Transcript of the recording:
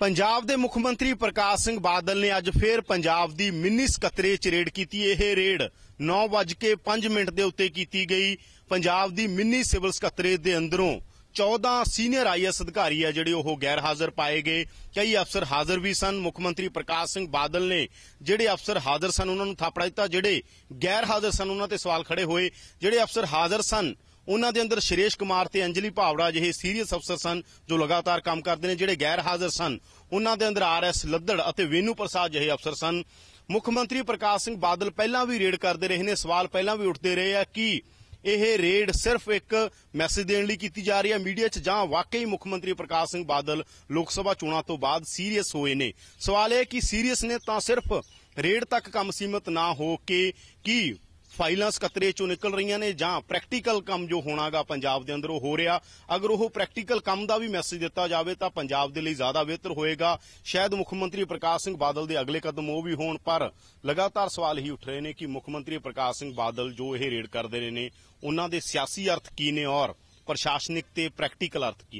ਪੰਜਾਬ ਦੇ ਮੁੱਖ ਮੰਤਰੀ ਪ੍ਰਕਾਸ਼ ਸਿੰਘ ਬਾਦਲ ਨੇ ਅੱਜ ਫੇਰ ਪੰਜਾਬ ਦੀ ਮਿੰਨੀ ਸਕੱਤਰੇ ਚ ਰੇਡ ਕੀਤੀ। ਇਹ ਰੇਡ 9:05 ਮਿੰਟ ਦੇ ਉੱਤੇ ਕੀਤੀ ਗਈ। ਪੰਜਾਬ ਦੀ ਮਿੰਨੀ ਸਿਵਲ ਸਕੱਤਰੇ ਦੇ ਅੰਦਰੋਂ 14 ਸੀਨੀਅਰ ਆਈਐਸ ਅਧਿਕਾਰੀ ਆ ਜਿਹੜੇ ਉਹ ਗੈਰ ਹਾਜ਼ਰ ਪਾਏ ਗਏ। ਕਈ ਅਫਸਰ ਹਾਜ਼ਰ ਵੀ ਸਨ। ਮੁੱਖ ਮੰਤਰੀ ਪ੍ਰਕਾਸ਼ ਸਿੰਘ ਬਾਦਲ ਨੇ ਜਿਹੜੇ ਅਫਸਰ ਹਾਜ਼ਰ ਸਨ ਉਹਨਾਂ ਨੂੰ ਥਾਪੜਾ ਦਿੱਤਾ। ਜਿਹੜੇ ਗੈਰ ਹਾਜ਼ਰ ਸਨ ਉਹਨਾਂ ਤੇ ਸਵਾਲ ਖੜੇ ਹੋਏ। ਜਿਹੜੇ ਅਫਸਰ ਹਾਜ਼ਰ ਸਨ ਉਹਨਾਂ ਦੇ ਅੰਦਰ ਸ਼੍ਰੇਸ਼ ਕੁਮਾਰ ਤੇ ਅੰਜਲੀ ਭਾਵੜਾ ਜਿਹੇ ਸੀਰੀਅਸ ਅਫਸਰ ਸਨ ਜੋ ਲਗਾਤਾਰ ਕੰਮ ਕਰਦੇ ਨੇ, ਜਿਹੜੇ ਗੈਰ ਹਾਜ਼ਰ ਸਨ। ਉਹਨਾਂ ਦੇ ਅੰਦਰ ਆਰਐਸ ਲੱਦੜ ਅਤੇ ਵੇਨੂ ਪ੍ਰਸਾਦ ਜਿਹੇ ਅਫਸਰ ਸਨ। ਮੁੱਖ ਮੰਤਰੀ ਪ੍ਰਕਾਸ਼ ਸਿੰਘ ਬਾਦਲ ਪਹਿਲਾਂ ਵੀ ਰੇਡ ਕਰਦੇ ਰਹੇ ਨੇ। ਸਵਾਲ ਪਹਿਲਾਂ ਵੀ ਉੱਠਦੇ ਰਹੇ ਆ ਕਿ ਇਹ ਰੇਡ ਸਿਰਫ ਇੱਕ ਮੈਸੇਜ ਦੇਣ ਲਈ ਕੀਤੀ ਜਾ ਰਹੀ ਹੈ ਮੀਡੀਆ 'ਚ ਜਾਂ ਵਾਕਈ ਮੁੱਖ ਮੰਤਰੀ ਪ੍ਰਕਾਸ਼ ਸਿੰਘ ਬਾਦਲ ਲੋਕ ਸਭਾ ਚੋਣਾਂ ਤੋਂ ਬਾਅਦ ਸੀਰੀਅਸ ਹੋਏ ਨੇ? ਸਵਾਲ ਇਹ ਕਿ ਸੀਰੀਅਸ ਨੇ ਤਾਂ ਸਿਰਫ ਰੇਡ ਤੱਕ ਕੰਮ ਸੀਮਤ ਨਾ ਹੋ ਕੇ ਕੀ ਫਾਈਲਾਂ ਸਕੱਤਰੇ ਚੋਂ ਨਿਕਲ ਰਹੀਆਂ ਨੇ ਜਾਂ ਪ੍ਰੈਕਟੀਕਲ ਕੰਮ ਜੋ ਹੋਣਾਗਾ ਪੰਜਾਬ ਦੇ ਅੰਦਰ ਉਹ ਹੋ ਰਿਹਾ। ਅਗਰ ਉਹ ਪ੍ਰੈਕਟੀਕਲ ਕੰਮ ਦਾ ਵੀ ਮੈਸੇਜ ਦਿੱਤਾ ਜਾਵੇ ਤਾਂ ਪੰਜਾਬ ਦੇ ਲਈ ਜ਼ਿਆਦਾ ਬਿਹਤਰ ਹੋਏਗਾ। ਸ਼ਾਇਦ ਮੁੱਖ ਮੰਤਰੀ ਪ੍ਰਕਾਸ਼ ਸਿੰਘ ਬਾਦਲ ਦੇ ਅਗਲੇ ਕਦਮ ਉਹ ਵੀ ਹੋਣ, ਪਰ ਲਗਾਤਾਰ ਸਵਾਲ ਹੀ ਉੱਠ ਰਹੇ ਨੇ ਕਿ ਮੁੱਖ ਮੰਤਰੀ ਪ੍ਰਕਾਸ਼ ਸਿੰਘ ਬਾਦਲ ਜੋ ਇਹ ਰੇਡ ਕਰਦੇ ਰਹੇ ਨੇ, ਉਹਨਾਂ ਦੇ ਸਿਆਸੀ ਅਰਥ ਕੀ ਨੇ ਔਰ ਪ੍ਰਸ਼ਾਸਨਿਕ ਤੇ ਪ੍ਰੈਕਟੀਕਲ ਅਰਥ ਕੀ ਨੇ?